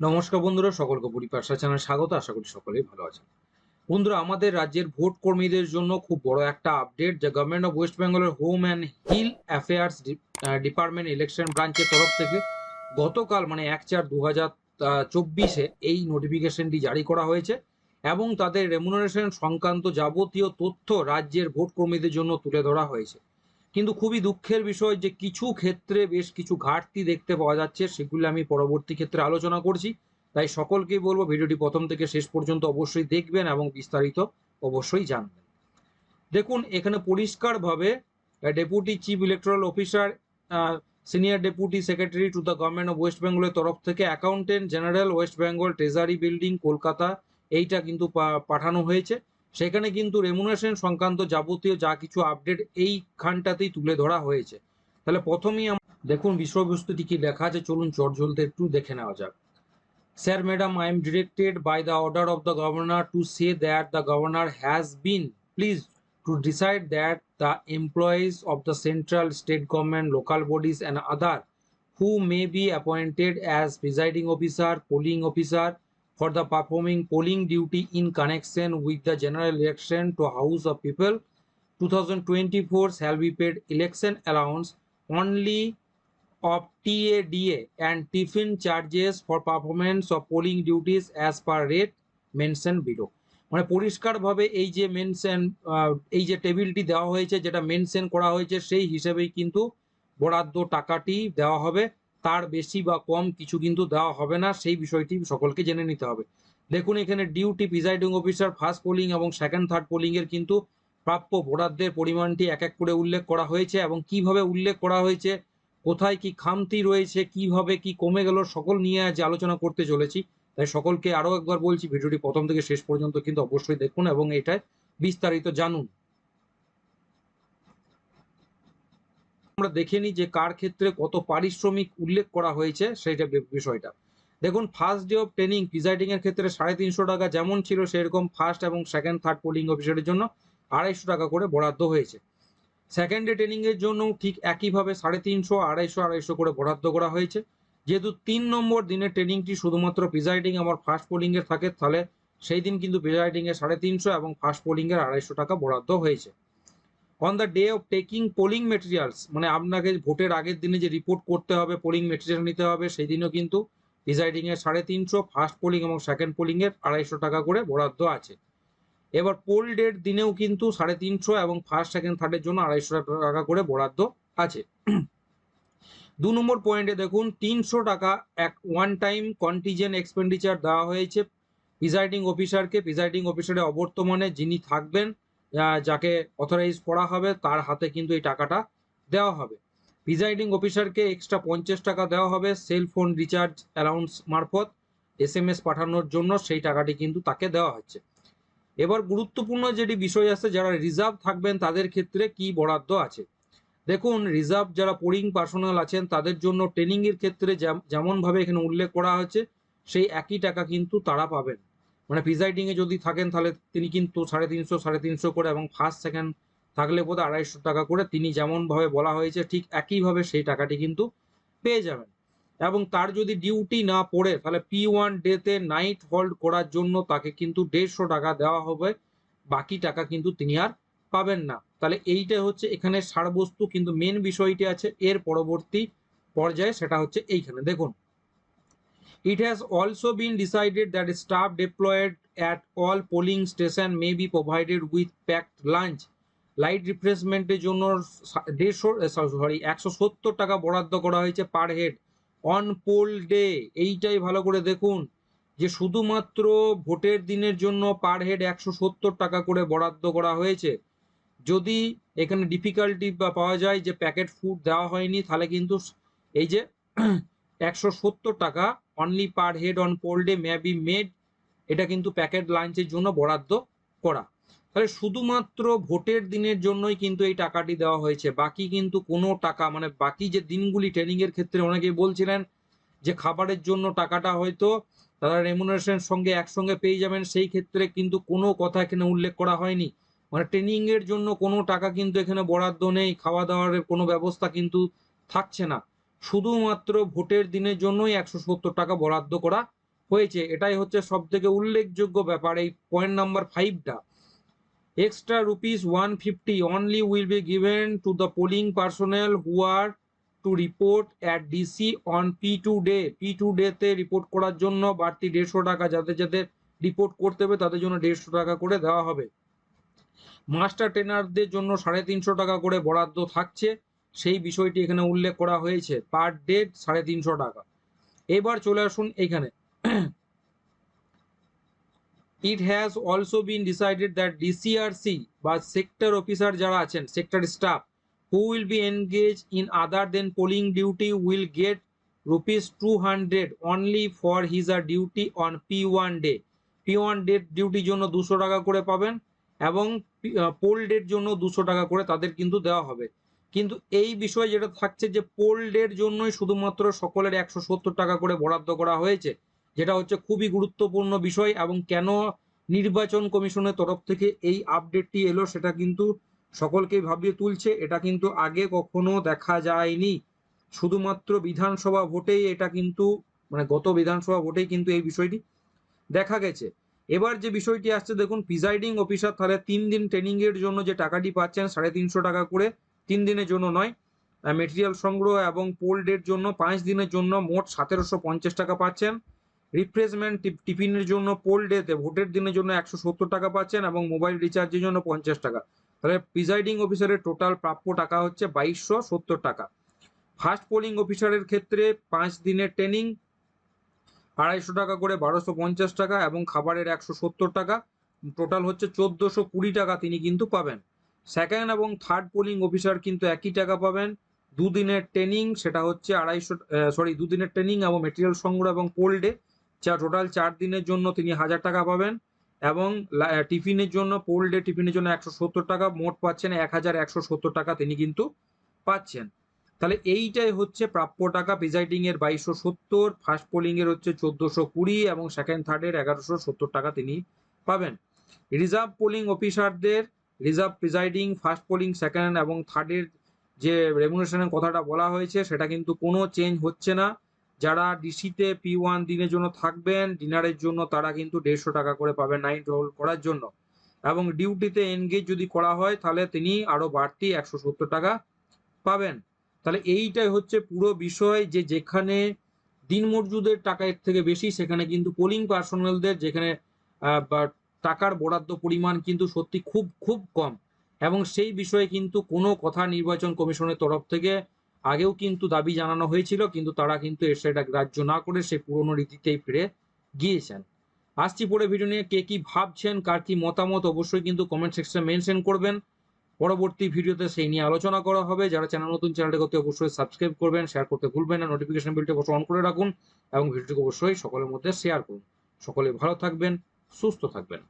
নমস্কার বন্ধুরা, সকলকে পরিপাশা চ্যানেল স্বাগত, আশা করি সকলেই ভালো আছেন। বন্ধুরা, আমাদের রাজ্যের ভোট কর্মীদের জন্য খুব বড় একটা আপডেট যে গভর্নমেন্ট অফ ওয়েস্ট বেঙ্গলের home and hill affairs department election ব্রাঞ্চের তরফ থেকে গতকাল মানে এক চার দু হাজার চব্বিশে এই নোটিফিকেশনটি জারি করা হয়েছে এবং তাদের রেমুনারেশন সংক্রান্ত যাবতীয় তথ্য রাজ্যের ভোট কর্মীদের জন্য তুলে ধরা হয়েছে। কিন্তু খুবই দুঃখের বিষয় যে কিছু ক্ষেত্রে বেশ কিছু ঘাটতি দেখতে পাওয়া যাচ্ছে, সেগুলি আমি পরবর্তী ক্ষেত্রে আলোচনা করছি। তাই সকলকেই বলব, ভিডিওটি প্রথম থেকে শেষ পর্যন্ত অবশ্যই দেখবেন এবং বিস্তারিত অবশ্যই জানবেন। দেখুন, এখানে পরিষ্কারভাবে deputy chief electoral officer senior deputy secretary to the government of West বেঙ্গলের তরফ থেকে accountant general, West Bengal treasury building, Kolkata, এইটা কিন্তু পাঠানো হয়েছে। সেখানে কিন্তু রেমুনেশন সংক্রান্ত যাবতীয় যা কিছু আপডেট এইখানটাতেই তুলে ধরা হয়েছে। তাহলে প্রথমেই দেখুন বিষয়বস্তুটি কি লেখা আছে, চলুন চট জ্বলতে একটু দেখে নেওয়া যাক। Sir madam I am directed by the order of the governor to say that the governor has been pleased to decide that the employees of the central state government local bodies and other who may be appointed as presiding officer polling officer for the performing polling duty in connection with the general election to house of people 2024 shall be paid election allowance only of TADA and tiffin charges for performance of polling duties as per rate mentioned below মানে পরিষ্কারভাবে এই যে mention এই যে টেবিলটি দেওয়া হয়েছে যেটা মেনশন করা হয়েছে সেই হিসেবেই কিন্তু বরাদ্দ টাকাটি দেওয়া হবে তার বেশি বা কম কিছু কিন্তু দেওয়া হবে না, সেই বিষয়টি সকলকে জেনে নিতে হবে। দেখুন, এখানে duty presiding officer first polling এবং সেকেন্ড থার্ড পোলিং এর কিন্তু প্রাপ্য ভোটারদের পরিমাণটি এক এক করে উল্লেখ করা হয়েছে এবং কীভাবে উল্লেখ করা হয়েছে, কোথায় কি খামতি রয়েছে, কীভাবে কি কমে গেল, সকল নিয়ে আজ আলোচনা করতে চলেছি। তাই সকলকে আরও একবার বলছি, ভিডিওটি প্রথম থেকে শেষ পর্যন্ত কিন্তু অবশ্যই দেখুন এবং এটায় বিস্তারিত জানুন। আমরা দেখে নিই যে কার ক্ষেত্রে কত পারিশ্রমিক উল্লেখ করা হয়েছে সেইটা বিষয়টা। দেখুন first day of training presiding এর ক্ষেত্রে সাড়ে তিনশো টাকা যেমন ছিল সেরকম ফার্স্ট এবং সেকেন্ড থার্ড পোলিং অফিসারের জন্য আড়াইশো টাকা করে বরাদ্দ হয়েছে। সেকেন্ড ডে ট্রেনিং এর জন্য ঠিক একইভাবে সাড়ে তিনশো, আড়াইশো আড়াইশো করে বরাদ্দ করা হয়েছে। যেহেতু তিন নম্বর দিনের ট্রেনিংটি শুধুমাত্র প্রিজাইডিং আমার ফার্স্ট পোলিং এর থাকে, তাহলে সেই দিন কিন্তু প্রিজাইডিং এর সাড়ে তিনশো এবং ফার্স্ট পোলিং এর আড়াইশো টাকা বরাদ্দ হয়েছে। On the day of taking polling materials মানে আপনাকে ভোটের আগের দিনে যে রিপোর্ট করতে হবে পোলিং মেটেরিয়াল নিতে হবে সেই দিনও কিন্তু প্রিজাইডিং এর সাড়ে তিনশো ফার্স্ট পোলিং এবং সেকেন্ড পোলিং এর আড়াইশো টাকা করে বরাদ্দ আছে। এবার পোল ডেট দিনেও কিন্তু সাড়ে তিনশো এবং ফার্স্ট সেকেন্ড থার্ডের জন্য আড়াইশো টাকা করে বরাদ্দ আছে। দু নম্বর পয়েন্টে দেখুন, তিনশো টাকা এক ওয়ান টাইম কন্টিজেন্ট এক্সপেন্ডিচার দেওয়া হয়েছে। প্রিজাইডিং অফিসারকে প্রিজাইডিং অফিসারের অবর্তমানে যিনি থাকবেন যাকে অথরাইজ করা হবে, তার হাতে কিন্তু এই টাকাটা দেওয়া হবে। প্রিজাইডিং অফিসারকে এক্সট্রা পঞ্চাশ টাকা দেওয়া হবে সেল ফোন রিচার্জ অ্যালাউন্স মারফত এস এম এস পাঠানোর জন্য সেই টাকাটি কিন্তু তাকে দেওয়া হচ্ছে। এবার গুরুত্বপূর্ণ যেটি বিষয় আছে, যারা রিজার্ভ থাকবেন, তাদের ক্ষেত্রে কি বরাদ্দ আছে? দেখুন রিজার্ভ যারা পোলিং পার্সোনাল আছেন, তাদের জন্য ট্রেনিং এর ক্ষেত্রে যেম- যেমনভাবে এখানে উল্লেখ করা হয়েছে, সেই একই টাকা কিন্তু তারা পাবেন। মানে প্রিজাইডিং এ যদি থাকেন তাহলে তিনি কিন্তু সাড়ে তিনশো সাড়ে তিনশো করে এবং ফার্স্ট সেকেন্ড থাকলে বোধ আড়াইশো টাকা করে তিনি যেমন ভাবে বলা হয়েছে ঠিক একইভাবে সেই টাকাটি কিন্তু পেয়ে যাবেন। এবং তার যদি ডিউটি না পড়ে তাহলে পি ওয়ান ডেতে নাইট হোল্ড করার জন্য তাকে কিন্তু দেড়শো টাকা দেওয়া হবে, বাকি টাকা কিন্তু তিনি আর পাবেন না। তাহলে এইটা হচ্ছে এখানে সারবস্তু কিন্তু মেন বিষয়টি আছে, এর পরবর্তী পর্যায়ে সেটা হচ্ছে এইখানে। দেখুন It has also been decided that staff deployed at all polling station may be provided with packed lunch. Light রিফ্রেশমেন্টের জন্য দেড়শো সরি একশো সত্তর টাকা বরাদ্দ করা হয়েছে per head on poll day এইটাই ভালো করে দেখুন যে শুধুমাত্র ভোটের দিনের জন্য পার হেড একশো সত্তর টাকা করে বরাদ্দ করা হয়েছে যদি এখানে ডিফিকাল্টি বা পাওয়া যায় যে প্যাকেট ফুড দেওয়া হয়নি, তাহলে কিন্তু এই যে একশো সত্তর টাকা only per head on poll day may be made এটা কিন্তু প্যাকেট লাঞ্চের জন্য বরাদ্দ করা। তাহলে শুধুমাত্র ভোটের দিনের জন্যই কিন্তু এই টাকাটি দেওয়া হয়েছে। বাকি কিন্তু কোনো টাকা মানে বাকি যে দিনগুলি ট্রেনিংয়ের ক্ষেত্রে অনেকেই বলছিলেন যে খাবারের জন্য টাকাটা হয়তো তারা রেমুনারেশন সঙ্গে একসঙ্গে পেয়ে যাবেন, সেই ক্ষেত্রে কিন্তু কোনো কথা এখানে উল্লেখ করা হয়নি। মানে ট্রেনিংয়ের জন্য কোনো টাকা কিন্তু এখানে বরাদ্দ নেই, খাওয়া দাওয়ার কোনো ব্যবস্থা কিন্তু থাকছে না। শুধুমাত্র ভোটের দিনের জন্যই একশো সত্তর টাকা বরাদ্দ করা হয়েছে। এটাই হচ্ছে সব থেকে উল্লেখযোগ্য ব্যাপার, এই point number ফাইভটা extra rupees one fifty only will be given to the polling personnel who are to report at DC on P two day P two ডেতে রিপোর্ট করার জন্য বাড়তি দেড়শো টাকা যাদের যাদের রিপোর্ট করতে হবে, তাদের জন্য দেড়শো টাকা করে দেওয়া হবে। মাস্টার ট্রেনারদের জন্য সাড়ে তিনশো টাকা করে বরাদ্দ থাকছে। সেই বিষয়টি এখানে উল্লেখ করা হয়েছে পার ডে সাড়ে তিনশো টাকা। এবার চলে আসুন এখানে। It has also been decided that DCRC বা সেক্টর অফিসার যারা আছেন sector staff who will be engage in other than polling duty will get rupees two hundred only for his or duty on P one day P one day ডিউটির জন্য দুশো টাকা করে পাবেন এবং পোল ডের জন্য দুশো টাকা করে তাদের কিন্তু দেওয়া হবে। কিন্তু এই বিষয়ে যেটা থাকছে যে পোল ডের জন্যই শুধুমাত্র সকলের একশো সত্তর টাকা করে বরাদ্দ করা হয়েছে, যেটা হচ্ছে খুবই গুরুত্বপূর্ণ বিষয় এবং কেন নির্বাচন কমিশনের তরফ থেকে এই আপডেটটি এলো সেটা কিন্তু সকলকেই ভাবিয়ে তুলছে, এটা কিন্তু আগে কখনো দেখা যায়নি। শুধুমাত্র বিধানসভা ভোটেই এটা কিন্তু মানে গত বিধানসভা ভোটেই কিন্তু এই বিষয়টি দেখা গেছে। এবার যে বিষয়টি আসছে, দেখুন, প্রিজাইডিং অফিসার তাহলে তিন দিন ট্রেনিং এর জন্য যে টাকাটি পাচ্ছেন সাড়ে তিনশো টাকা করে তিন দিনের জন্য নয় মেটেরিয়াল সংগ্রহ এবং পোল ডের জন্য পাঁচ দিনের জন্য মোট সতেরোশো পঞ্চাশ টাকা পাচ্ছেন। রিফ্রেশমেন্ট টিফিনের জন্য পোল ডেতে ভোটের দিনের জন্য একশো সত্তর টাকা পাচ্ছেন এবং মোবাইল রিচার্জের জন্য পঞ্চাশ টাকা। তাহলে প্রিজাইডিং অফিসারের টোটাল প্রাপ্য টাকা হচ্ছে বাইশশো সত্তর টাকা। ফার্স্ট পোলিং অফিসারের ক্ষেত্রে পাঁচ দিনের ট্রেনিং আড়াইশো টাকা করে বারোশো পঞ্চাশ টাকা এবং খাবারের একশো সত্তর টাকা। টোটাল হচ্ছে চোদ্দোশো কুড়ি টাকা তিনি কিন্তু পাবেন। সেকেন্ড এবং থার্ড পোলিং অফিসার কিন্তু একই টাকা পাবেন। দুদিনের ট্রেনিং সেটা হচ্ছে আড়াইশো সরি দুদিনের ট্রেনিং এবং মেটেরিয়াল সংগ্রহ এবং পোল ডে যা টোটাল চার দিনের জন্য তিনি হাজার টাকা পাবেন। এবং টিফিনের জন্য পোল ডে টিফিনের জন্য একশো সত্তর টাকা, মোট পাচ্ছেন এক হাজার একশো সত্তর টাকা তিনি কিন্তু পাচ্ছেন। তাহলে এইটাই হচ্ছে প্রাপ্য টাকা প্রিজাইডিং এর বাইশশো সত্তর ফার্স্ট পোলিং এর হচ্ছে চোদ্দশো কুড়ি এবং সেকেন্ড থার্ডের এগারোশো সত্তর টাকা তিনি পাবেন। রিজার্ভ পোলিং অফিসারদের reserve presiding first polling, second এবং থার্ডের যে রেমুনেশনের কথাটা বলা হয়েছে, সেটা কিন্তু কোনো চেঞ্জ হচ্ছে না। যারা ডিসিতে পি ওয়ান দিনের জন্য থাকবেন, ডিনারের জন্য তারা কিন্তু দেড়শো টাকা করে পাবেন নাইট রোল করার জন্য। এবং ডিউটিতে এনগেজ যদি করা হয়, তাহলে তিনি আরও বাড়তি একশো সত্তর টাকা পাবেন। তাহলে এইটাই হচ্ছে পুরো বিষয় যে যেখানে দিন মজুদের টাকা এর থেকে বেশি, সেখানে কিন্তু পোলিং পার্সোনালদের যেখানে টাকার বরাদ্দ পরিমাণ কিন্তু সত্যি খুব খুব কম। এবং সেই বিষয়ে কিন্তু কোনো কথা নির্বাচন কমিশনের তরফ থেকে আগেও কিন্তু দাবি জানানো হয়েছিল, কিন্তু তারা কিন্তু এর সেটা গ্রাহ্য না করে সেই পুরনো রীতিতেই ফিরে গিয়েছেন। আসছি পরে ভিডিও নিয়ে, কে কি ভাবছেন, কার কি মতামত, অবশ্যই কিন্তু কমেন্ট সেকশনে মেনশন করবেন। পরবর্তী ভিডিওতে সেই নিয়ে আলোচনা করা হবে। যারা চ্যানেল নতুন চ্যানেলটি করতে অবশ্যই সাবস্ক্রাইব করবেন শেয়ার করতে ভুলবেন না নোটিফিকেশন বিলটি অবশ্যই অন করে রাখুন, এবং ভিডিওটিকে অবশ্যই সকলের মধ্যে শেয়ার করুন। সকলে ভালো থাকবেন, সুস্থ থাকবেন।